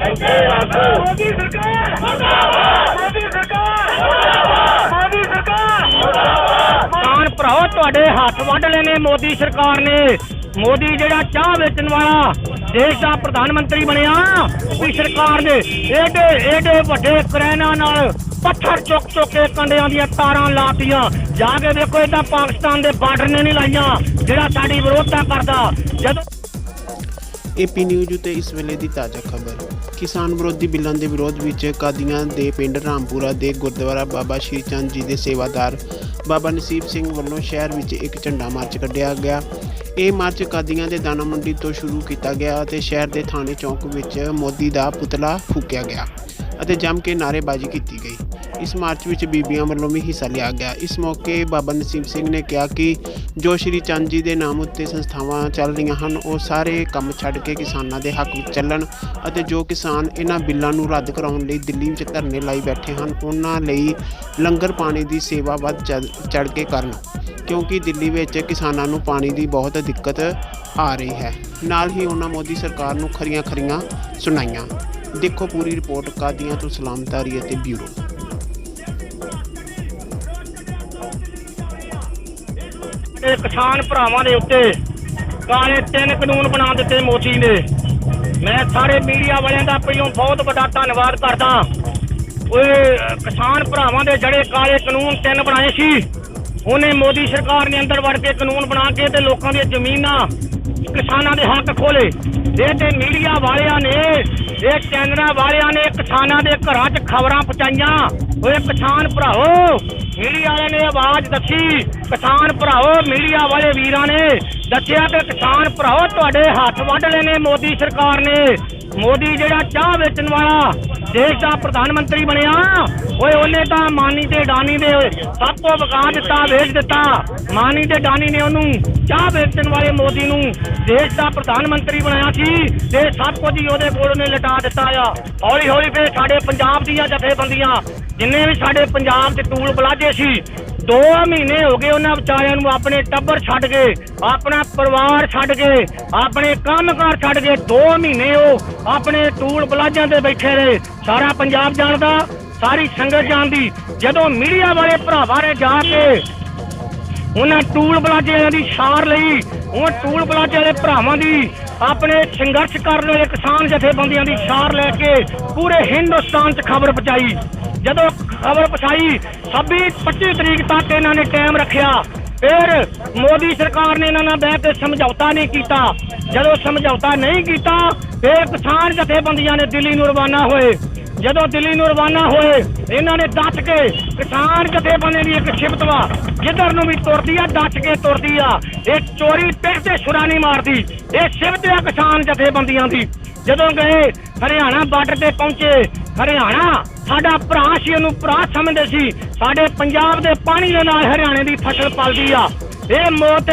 ਮੋਦੀ ਸਰਕਾਰ ਮੋਦੀ ਸਰਕਾਰ ਮੋਦੀ ਸਰਕਾਰ ਮੁਰਦਾਬਾਦ ਭਰਾਓ, ਤੁਹਾਡੇ ਹੱਥ ਵੱਢ ਲਏ ਨੇ ਮੋਦੀ ਸਰਕਾਰ ਨੇ। ਮੋਦੀ ਜਿਹੜਾ ਚਾਹ ਵੇਚਣ ਵਾਲਾ ਦੇਸ਼ ਦਾ ਪ੍ਰਧਾਨ ਮੰਤਰੀ ਬਣਿਆ ਵੀ ਸਰਕਾਰ ਨੇ ਏਡੇ ਏਡੇ ਵੱਡੇ ਕਰੈਨਾ ਨਾਲ ਪੱਥਰ ਚੁੱਕ ਚੁੱਕ ਕੇ ਕੰਡਿਆਂ ਦੀਆਂ ਤਾਰਾਂ ਲਾਤੀਆਂ। ਜਾ ਕੇ ਦੇਖੋ ਇਹ ਤਾਂ ਪਾਕਿਸਤਾਨ ਦੇ ਬਾਰਡਰ ਨੇ ਨਹੀਂ ਲਾਈਆਂ, ਜਿਹੜਾ ਸਾਡੀ ਵਿਰੋਧਤਾ ਕਰਦਾ। ਜਦੋਂ ਏਪੀ ਨਿਊਜ਼ ਉਤੇ ਇਸ ਵੇਲੇ ਦੀ ਤਾਜ਼ਾ ਖਬਰ। ਕਿਸਾਨ ਵਿਰੋਧੀ ਬਿੱਲਾਂ ਦੇ ਵਿਰੋਧ ਵਿੱਚ ਕਾਦੀਆਂ ਦੇ ਪਿੰਡ ਰਾਮਪੁਰਾ ਦੇ ਗੁਰਦੁਆਰਾ ਬਾਬਾ ਸ਼੍ਰੀ ਚੰਦ ਜੀ ਦੇ ਸੇਵਾਦਾਰ ਬਾਬਾ ਨਸੀਬ ਸਿੰਘ ਵੱਲੋਂ ਸ਼ਹਿਰ ਵਿੱਚ ਇੱਕ ਝੰਡਾ ਮਾਰਚ ਕੱਢਿਆ ਗਿਆ। ਇਹ ਮਾਰਚ ਕਾਦੀਆਂ ਦੇ ਦਾਣਾ ਮੰਡੀ ਤੋਂ ਸ਼ੁਰੂ ਕੀਤਾ ਗਿਆ ਅਤੇ ਸ਼ਹਿਰ ਦੇ ਥਾਣੇ ਚੌਂਕ ਵਿੱਚ ਮੋਦੀ ਦਾ ਪੁਤਲਾ ਫੂਕਿਆ ਗਿਆ ਅਤੇ ਜੰਮ ਕੇ ਨਾਅਰੇਬਾਜ਼ੀ ਕੀਤੀ ਗਈ। ਇਸ ਮਾਰਚ ਵਿੱਚ ਬੀਬੀਆਂ ਵੱਲੋਂ ਵੀ ਹਿੱਸਾ ਲਿਆ ਗਿਆ। ਇਸ ਮੌਕੇ ਬਾਬਾ ਨਸੀਬ ਸਿੰਘ ਨੇ ਕਿਹਾ ਕਿ ਜੋ ਸ਼੍ਰੀ ਚੰਦ ਜੀ ਦੇ ਨਾਮ ਉੱਤੇ ਸੰਸਥਾਵਾਂ ਚੱਲ ਰਹੀਆਂ ਹਨ, ਉਹ ਸਾਰੇ ਕੰਮ ਛੱਡ ਕੇ ਕਿਸਾਨਾਂ ਦੇ ਹੱਕ ਵਿੱਚ ਚੱਲਣ ਅਤੇ ਜੋ ਕਿਸਾਨ ਇਹਨਾਂ ਬਿੱਲਾਂ ਨੂੰ ਰੱਦ ਕਰਾਉਣ ਲਈ ਦਿੱਲੀ ਵਿੱਚ ਧਰਨੇ ਲਾਈ ਬੈਠੇ ਹਨ, ਉਹਨਾਂ ਲਈ ਲੰਗਰ ਪਾਣੀ ਦੀ ਸੇਵਾ ਵੱਧ ਚੜ ਕੇ ਕਰਨ, ਕਿਉਂਕਿ ਦਿੱਲੀ ਵਿੱਚ ਕਿਸਾਨਾਂ ਨੂੰ ਪਾਣੀ ਦੀ ਬਹੁਤ ਦਿੱਕਤ ਆ ਰਹੀ ਹੈ। ਨਾਲ ਹੀ ਉਹਨਾਂ ਮੋਦੀ ਸਰਕਾਰ ਨੂੰ ਖਰੀਆਂ ਖਰੀਆਂ ਸੁਣਾਈਆਂ। ਦੇਖੋ ਪੂਰੀ ਰਿਪੋਰਟ ਕਾਦੀਆਂ ਤੋਂ ਸਲਾਮਤਾਰੀ ਅਤੇ ਬਿਊਰੋ। ਇਹ ਕਿਸਾਨ ਭਰਾਵਾਂ ਦੇ ਉੱਤੇ ਕਾਲੇ ਤਿੰਨ ਕਾਨੂੰਨ ਬਣਾ ਦਿੱਤੇ ਮੋਦੀ ਨੇ। ਮੈਂ ਸਾਰੇ ਮੀਡੀਆ ਵਾਲਿਆਂ ਦਾ ਪਹਿਲੋਂ ਬਹੁਤ ਵੱਡਾ ਧੰਨਵਾਦ ਕਰਦਾ। ਓਏ, ਕਿਸਾਨ ਭਰਾਵਾਂ ਦੇ ਜਿਹੜੇ ਕਾਲੇ ਕਾਨੂੰਨ ਤਿੰਨ ਬਣਾਏ ਸੀ, ਉਹਨੇ ਮੋਦੀ ਸਰਕਾਰ ਨੇ ਅੰਦਰ ਵੜ ਕੇ ਕਾਨੂੰਨ ਬਣਾ ਕੇ ਤੇ ਲੋਕਾਂ ਦੀਆਂ ਜ਼ਮੀਨਾਂ, ਕਿਸਾਨਾਂ ਦੇ ਹੱਕ ਖੋਲੇ। ਇਹ ਤੇ ਮੀਡੀਆ ਵਾਲਿਆਂ ਨੇ, ਇਹ ਚੈਨਲਾਂ ਵਾਲਿਆਂ ਨੇ ਕਿਸਾਨਾਂ ਦੇ ਘਰਾਂ 'ਚ ਖਬਰਾਂ ਪਹੁੰਚਾਈਆਂ। ਓਏ ਕਿਸਾਨ ਭਰਾਓ ਮੀਡੀਆ ਵਾਲਿਆਂ ਨੇ ਆਵਾਜ਼ ਦੱਸੀ। ਕਿਸਾਨ ਭਰਾਓ ਮੀਡੀਆ ਵਾਲੇ ਵੀਰਾਂ ਨੇ ਦੱਸਿਆ ਕਿ ਕਿਸਾਨ ਭਰਾਓ ਤੁਹਾਡੇ ਹੱਥ ਵੱਢ ਲਏ ਨੇ ਮੋਦੀ ਸਰਕਾਰ ਨੇ। ਮੋਦੀ ਜਿਹੜਾ ਚਾਹ ਵੇਚਣ ਵਾਲਾ ਦੇਸ਼ ਦਾ ਪ੍ਰਧਾਨ ਮੰਤਰੀ ਬਣਿਆ, ਓਏ ਉਹਨੇ ਤਾਂ ਮਾਨੀ ਤੇ ਡਾਨੀ ਦੇ ਸਭ ਤੋਂ ਵਗਾ ਦਿੱਤਾ, ਵੇਚ ਦਿੱਤਾ। ਮਾਨੀ ਤੇ ਡਾਨੀ ਨੇ ਉਹਨੂੰ ਚਾਹ ਵੇਚਣ ਵਾਲੇ ਮੋਦੀ ਨੂੰ ਦੇਸ਼ ਦਾ ਪ੍ਰਧਾਨ ਮੰਤਰੀ ਬਣਾਇਆ ਸੀ ਤੇ ਸਭ ਕੁਝ ਹੀ ਉਹਦੇ ਕੋਲ ਉਹਨੇ ਲਟਾ ਦਿੱਤਾ ਆ। ਹੌਲੀ ਹੌਲੀ ਫੇਰ ਸਾਡੇ ਪੰਜਾਬ ਦੀਆਂ ਜਥੇਬੰਦੀਆਂ, ਜਿੰਨੇ ਵੀ ਸਾਡੇ ਪੰਜਾਬ ਦੇ ਟੂਲ ਬਲਾਜੇ ਸੀ ਦੋ ਮਹੀਨੇ ਹੋ ਗਏ ਉਹਨਾਂ ਵਿਚਾਰਿਆਂ ਨੂੰ ਆਪਣੇ ਟੱਬਰ ਛੱਡ ਕੇ, ਆਪਣਾ ਪਰਿਵਾਰ ਛੱਡ ਕੇ, ਆਪਣੇ ਕੰਮਕਾਰ ਛੱਡ ਕੇ ਦੋ ਮਹੀਨੇ ਉਹ ਆਪਣੇ ਟੂਲ ਪਲਾਜ਼ਾਂ ਤੇ ਬੈਠੇ ਰਹੇ। ਸਾਰਾ ਪੰਜਾਬ ਜਾਣਦਾ, ਸਾਰੀ ਸੰਗਤ ਜਾਣਦੀ। ਜਦੋਂ ਮੀਡੀਆ ਵਾਲੇ ਭਰਾਵਾਂ ਨੇ ਜਾ ਕੇ ਉਹਨਾਂ ਟੂਲ ਪਲਾਜ਼ਿਆਂ ਦੀ ਸਾਰ ਲਈ, ਉਹ ਟੂਲ ਪਲਾਜ਼ੇ ਵਾਲੇ ਭਰਾਵਾਂ ਦੀ ਆਪਣੇ ਸੰਘਰਸ਼ ਕਰਨ ਵਾਲੇ ਕਿਸਾਨ ਜਥੇਬੰਦੀਆਂ ਦੀ ਸਾਰ ਲੈ ਕੇ ਪੂਰੇ ਹਿੰਦੁਸਤਾਨ 'ਚ ਖਬਰ ਪਹੁੰਚਾਈ। ਜਦੋਂ ਖਬਰ ਪਹੁੰਚਾਈ 26 25 ਤਰੀਕ ਤੱਕ ਇਹਨਾਂ ਨੇ ਟਾਈਮ ਰੱਖਿਆ। ਫਿਰ ਮੋਦੀ ਸਰਕਾਰ ਨੇ ਇਹਨਾਂ ਨਾਲ ਬਹਿ ਕੇ ਸਮਝੌਤਾ ਨਹੀਂ ਕੀਤਾ। ਜਦੋਂ ਸਮਝੌਤਾ ਨਹੀਂ ਕੀਤਾ, ਫਿਰ ਕਿਸਾਨ ਜਥੇਬੰਦੀਆਂ ਨੇ ਦਿੱਲੀ ਨੂੰ ਰਵਾਨਾ ਹੋਏ। ਜਦੋਂ ਦਿੱਲੀ ਨੂੰ ਰਵਾਨਾ ਹੋਏ, ਇਹਨਾਂ ਨੇ ਡੱਟ ਕੇ ਕਿਸਾਨ ਜਥੇਬੰਦੀਆਂ ਦੀ ਇੱਕ ਸ਼ਿਫਤ ਵਾ, ਜਿੱਧਰ ਨੂੰ ਵੀ ਤੁਰਦੀ ਆ ਡੱਟ ਕੇ ਤੁਰਦੀ ਆ। ਇਹ ਚੋਰੀ ਪਿੱਠ ਤੇ ਛੁਰਾ ਨਹੀਂ ਮਾਰਦੀ। ਇਹ ਸ਼ਿਫਤ ਆ ਕਿਸਾਨ ਜਥੇਬੰਦੀਆਂ ਦੀ। ਜਦੋਂ ਗਏ, ਹਰਿਆਣਾ ਬਾਰਡਰ ਤੇ ਪਹੁੰਚੇ। ਹਰਿਆਣਾ ਸਾਡਾ ਭਰਾ ਸੀ, ਉਹਨੂੰ ਭਰਾ ਸਮਝਦੇ ਸੀ। ਸਾਡੇ ਪੰਜਾਬ ਦੇ ਪਾਣੀ ਦੇ ਨਾਲ ਹਰਿਆਣੇ ਦੀ ਫਸਲ ਪਲਦੀ ਆ। ਇਹ ਮੌਤ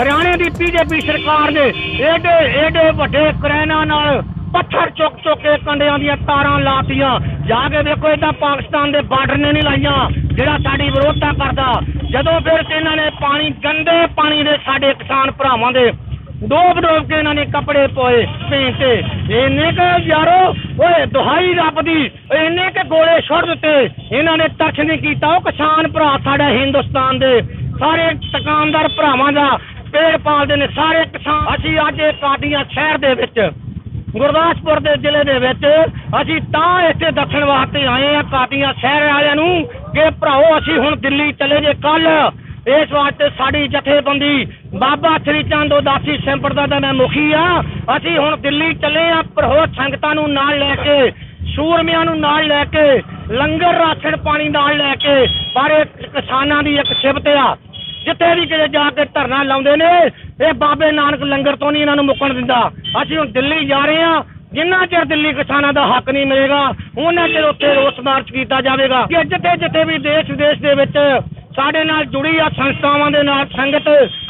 ਹਰਿਆਣੇ ਦੀ ਬੀਜੇਪੀ ਸਰਕਾਰ ਨੇ ਏਡੇ ਏਡੇ ਵੱਡੇ ਕਰੈਨਾ ਨਾਲ ਪੱਥਰ ਚੁੱਕ ਚੁੱਕ ਕੇ ਕੰਡਿਆਂ ਦੀਆਂ ਤਾਰਾਂ ਲਾਤੀਆਂ। ਜਾ ਕੇ ਦੇਖੋ ਇਹ ਤਾਂ ਪਾਕਿਸਤਾਨ ਦੇ ਬਾਰਡਰ ਨੇ ਨਹੀਂ ਲਾਈਆਂ, ਜਿਹੜਾ ਸਾਡੀ ਵਿਰੋਧਤਾ ਕਰਦਾ। ਜਦੋਂ ਫਿਰ ਇਹਨਾਂ ਨੇ ਪਾਣੀ, ਗੰਦੇ ਪਾਣੀ ਦੇ ਸਾਡੇ ਕਿਸਾਨ ਭਰਾਵਾਂ ਦੇ ਡੋਬ ਡੋਬ ਕੇ ਇਹਨਾਂ ਨੇ ਕੱਪੜੇ ਪੋਏ ਪੇਂਟ ਤੇ। ਇਹਨੇ ਕਿ ਯਾਰੋ, ਓਏ ਦੁਹਾਈ ਰੱਬ ਦੀ ਇਹਨੇ ਕਿ ਗੋਲੇ ਛੱਡ ਦਿੱਤੇ। ਇਹਨਾਂ ਨੇ ਤਰਸ ਨਹੀਂ ਕੀਤਾ। ਉਹ ਕਿਸਾਨ ਭਰਾ ਸਾਡਾ ਹਿੰਦੁਸਤਾਨ ਦੇ। ਸਾਰੇ ਦੁਕਾਨਦਾਰ ਭਰਾਵਾਂ ਦਾ ਪੇੜ ਪਾਲਦੇ ਨੇ। ਸਾਰੇ ਕਿਸਾਨ ਅਸੀਂ ਅੱਜ ਇਹ ਕਾਦੀਆਂ ਸ਼ਹਿਰ ਦੇ ਵਿੱਚ, ਗੁਰਦਾਸਪੁਰ ਦੇ ਜ਼ਿਲ੍ਹੇ ਦੇ ਵਿੱਚ, ਅਸੀਂ ਤਾਂ ਇੱਥੇ ਦੱਸਣ ਵਾਸਤੇ ਆਏ ਆ ਕਾਦੀਆਂ ਸ਼ਹਿਰ ਵਾਲਿਆਂ ਨੂੰ ਕਿ ਭਰਾਓ, ਅਸੀਂ ਹੁਣ ਦਿੱਲੀ ਚਲੇ ਜੇ ਕੱਲ ਇਸ ਵਾਸਤੇ ਸਾਡੀ ਜਥੇਬੰਦੀ ਬਾਬਾ ਸ੍ਰੀ ਚੰਦ ਉਦਾਸੀ ਸੰਪਰਦਾ ਦਾ ਮੈਂ ਮੁਖੀ ਆ। ਅਸੀਂ ਹੁਣ ਦਿੱਲੀ ਚੱਲੇ ਆ, ਪ੍ਰਹੋਤ ਸੰਗਤਾਂ ਨੂੰ ਨਾਲ ਲੈ ਕੇ, ਸੂਰਮਿਆਂ ਨੂੰ ਨਾਲ ਲੈ ਕੇ, ਲੰਗਰ ਰਾਸ਼ਨ ਪਾਣੀ ਨਾਲ ਲੈ ਕੇ ਬਾਰੇ ਕਿਸਾਨਾਂ ਦੀ ਇੱਕ ਸਿਫਤ ਆ। ਜਿੱਥੇ ਵੀ ਕਿਤੇ ਜਾ ਕੇ ਧਰਨਾ ਲਾਉਂਦੇ ਨੇ, ਇਹ ਬਾਬੇ ਨਾਨਕ ਲੰਗਰ ਤੋਂ ਨਹੀਂ ਇਹਨਾਂ ਨੂੰ ਮੁੱਕਣ ਦਿੰਦਾ। ਅਸੀਂ ਹੁਣ ਦਿੱਲੀ ਜਾ ਰਹੇ ਹਾਂ ਜਿੰਨਾ ਚਿਰ ਦਿੱਲੀ ਕਿਸਾਨਾਂ ਦਾ ਹੱਕ ਨਹੀਂ ਮਿਲੇਗਾ, ਉਹਨਾਂ ਚਿਰ ਉੱਥੇ ਰੋਸ ਮਾਰਚ ਕੀਤਾ ਜਾਵੇਗਾ। ਕਿ ਜਿੱਥੇ ਜਿੱਥੇ ਵੀ ਦੇਸ਼ ਵਿਦੇਸ਼ ਦੇ ਵਿੱਚ ਸਾਡੇ ਨਾਲ ਜੁੜੀ ਆ ਸੰਸਥਾਵਾਂ ਦੇ ਨਾਲ ਸੰਗਤ,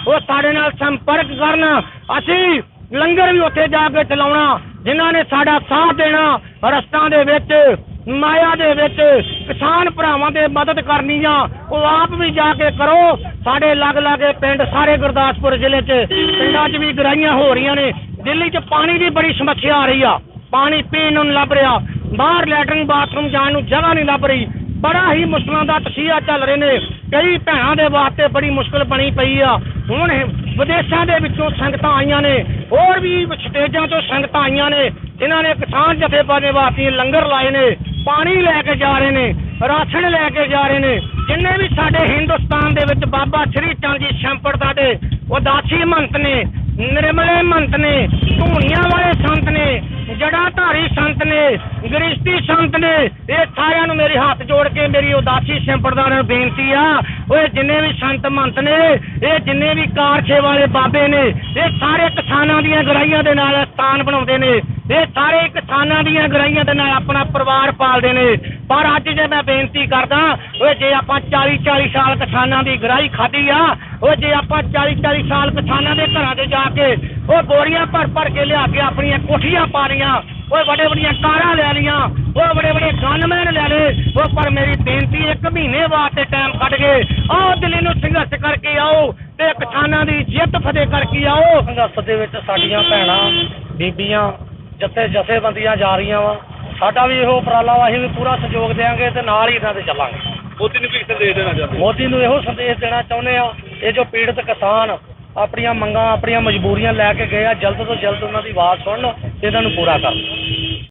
ਉਹ ਸਾਡੇ ਨਾਲ ਸੰਪਰਕ ਕਰਨ। ਅਸੀਂ ਲੰਗਰ ਵੀ ਉੱਥੇ ਜਾ ਕੇ ਚਲਾਉਣਾ, ਜਿਨ੍ਹਾਂ ਨੇ ਸਾਡਾ ਸਾਥ ਦੇਣਾ, ਰਸਤਾਂ ਦੇ ਵਿੱਚ, ਮਾਇਆ ਦੇ ਵਿੱਚ, ਕਿਸਾਨ ਭਰਾਵਾਂ ਦੇ ਮਦਦ ਕਰਨੀ ਆ, ਉਹ ਆਪ ਵੀ ਜਾ ਕੇ ਕਰੋ। ਸਾਡੇ ਲੱਗ ਲਾਗੇ ਪਿੰਡ ਸਾਰੇ ਗੁਰਦਾਸਪੁਰ ਜ਼ਿਲ੍ਹੇ 'ਚ, ਪਿੰਡਾਂ 'ਚ ਵੀ ਗਰਾਈਆਂ ਹੋ ਰਹੀਆਂ ਨੇ। ਦਿੱਲੀ 'ਚ ਪਾਣੀ ਦੀ ਬੜੀ ਸਮੱਸਿਆ ਆ ਰਹੀ ਆ। ਪਾਣੀ ਪੀਣ ਨੂੰ ਲੱਭ ਰਿਹਾ। ਬਾਹਰ ਲੈਟਰਿੰਗ ਬਾਥਰੂਮ ਜਾਣ ਨੂੰ ਜਗ੍ਹਾ ਨਹੀਂ ਲੱਭ ਰਹੀ। ਬੜਾ ਹੀ ਮੁਸ਼ਕਲਾਂ ਦਾ ਤਸੀਹਾ ਚੱਲ ਰਹੇ ਨੇ। ਕਈ ਭੈਣਾਂ ਦੇ ਵਾਸਤੇ ਬੜੀ ਮੁਸ਼ਕਲ ਬਣੀ ਪਈ ਆ। ਹੁਣ ਵਿਦੇਸ਼ਾਂ ਦੇ ਵਿੱਚੋਂ ਸੰਗਤਾਂ ਆਈਆਂ ਨੇ, ਹੋਰ ਵੀ ਸਟੇਜਾਂ ਤੋਂ ਸੰਗਤਾਂ ਆਈਆਂ ਨੇ। ਜਿਨ੍ਹਾਂ ਨੇ ਕਿਸਾਨ ਜਥੇਬੰਦੀ ਵਾਸਤੇ ਲੰਗਰ ਲਾਏ ਨੇ, ਪਾਣੀ ਲੈ ਕੇ ਜਾ ਰਹੇ ਨੇ, ਰਾਸ਼ਨ ਲੈ ਕੇ ਜਾ ਰਹੇ ਨੇ। ਜਿੰਨੇ ਵੀ ਸਾਡੇ ਹਿੰਦੁਸਤਾਨ ਦੇ ਵਿੱਚ ਬਾਬਾ ਸ਼੍ਰੀ ਚੰਦ ਜੀ ਸ਼ੰਪਰਦਾ ਦੇ ਉਦਾਸੀ ਮੰਤ ਨੇ, ਨਿਰਮਲੇ ਮੰਤ ਨੇ, ਧੂਣੀਆਂ ਵਾਲੇ ਸੰਤ ਨੇ ਸੰਤ ਨੇ, ਗ੍ਰਿਸ਼ਤੀ ਸੰਤ ਨੇ, ਇਹ ਸਾਰਿਆਂ ਨੂੰ ਮੇਰੇ ਹੱਥ ਜੋੜ ਕੇ ਮੇਰੀ ਉਦਾਸੀ ਸੰਪਰਦਾ ਨੂੰ ਬੇਨਤੀ ਆ। ਓਏ, ਜਿੰਨੇ ਵੀ ਸੰਤ ਮੰਤ ਨੇ, ਇਹ ਜਿੰਨੇ ਵੀ ਕਾਰਖੇ ਵਾਲੇ ਬਾਬੇ ਨੇ, ਇਹ ਸਾਰੇ ਕਿਸਾਨਾਂ ਦੀਆਂ ਗਰਾਈਆਂ ਦੇ ਨਾਲ ਸਥਾਨ ਬਣਾਉਂਦੇ ਨੇ। ਇਹ ਸਾਰੇ ਕਿਸਾਨਾਂ ਦੀਆਂ ਗਰਾਈਆਂ ਦੇ ਨਾਲ ਆਪਣਾ ਪਰਿਵਾਰ ਪਾਲਦੇ ਨੇ। ਪਰ ਅੱਜ ਜੇ ਮੈਂ ਬੇਨਤੀ ਕਰਦਾ, ਓਏ, ਜੇ ਆਪਾਂ 40 40 ਸਾਲ ਕਿਸਾਨਾਂ ਦੀ ਗਰਾਈ ਖਾਧੀ ਆ, ਓਏ, ਜੇ ਆਪਾਂ 40 40 ਸਾਲ ਕਿਸਾਨਾਂ ਦੇ ਘਰਾਂ 'ਚ ਜਾ ਕੇ ਉਹ ਬੋਰੀਆਂ ਭਰ ਭਰ ਕੇ ਲਿਆ ਕੇ ਆਪਣੀਆਂ ਕੋਠੀਆਂ ਪਾ ਲੀਆਂ ਓਏ ਵੱਡੇ ਵੱਡੀਆਂ ਕਾਰਾਂ ਲੈ ਲੀਆਂ ਓਏ ਵੱਡੇ ਵੱਡੇ ਗਨਮੈਨ ਲੈ ਲਏ। ਉਹ ਪਰ ਮੇਰੀ ਬੇਨਤੀ ਇੱਕ ਮਹੀਨੇ ਵਾਸਤੇ ਟਾਈਮ ਕੱਢ ਕੇ ਆਓ ਦਿੱਲੀ ਨੂੰ ਸੰਘਰਸ਼ ਕਰਕੇ ਆਓ ਤੇ ਕਿਸਾਨਾਂ ਦੀ ਜਿੱਤ ਫਤਿਹ ਕਰਕੇ ਆਓ। ਸੰਘਰਸ਼ ਦੇ ਵਿੱਚ ਸਾਡੀਆਂ ਭੈਣਾਂ ਬੀਬੀਆਂ ਜਥੇ ਜਥੇਬੰਦੀਆਂ ਜਾ ਰਹੀਆਂ ਵਾ। ਸਾਡਾ ਵੀ ਇਹੋ ਉਪਰਾਲਾ ਵਾ ਅਸੀਂ ਵੀ ਪੂਰਾ ਸਹਿਯੋਗ ਦੇਵਾਂਗੇ ਤੇ ਨਾਲ ਹੀ ਇਹਨਾਂ ਤੇ ਚੱਲਾਂਗੇ। ਮੋਦੀ ਨੂੰ ਕੀ ਸੰਦੇਸ਼ ਦੇਣਾ ਚਾਹੁੰਦੇ? ਮੋਦੀ ਨੂੰ ਇਹੋ ਸੰਦੇਸ਼ ਦੇਣਾ ਚਾਹੁੰਦੇ ਆ ਇਹ ਜੋ ਪੀੜਤ ਕਿਸਾਨ ਆਪਣੀਆਂ ਮੰਗਾਂ, ਆਪਣੀਆਂ ਮਜਬੂਰੀਆਂ ਲੈ ਕੇ ਗਏ ਆ। ਜਲਦ ਤੋਂ ਜਲਦ ਉਹਨਾਂ ਦੀ ਆਵਾਜ਼ ਸੁਣਨ ਤੇ ਇਹਨਾਂ ਨੂੰ ਪੂਰਾ ਕਰਨ।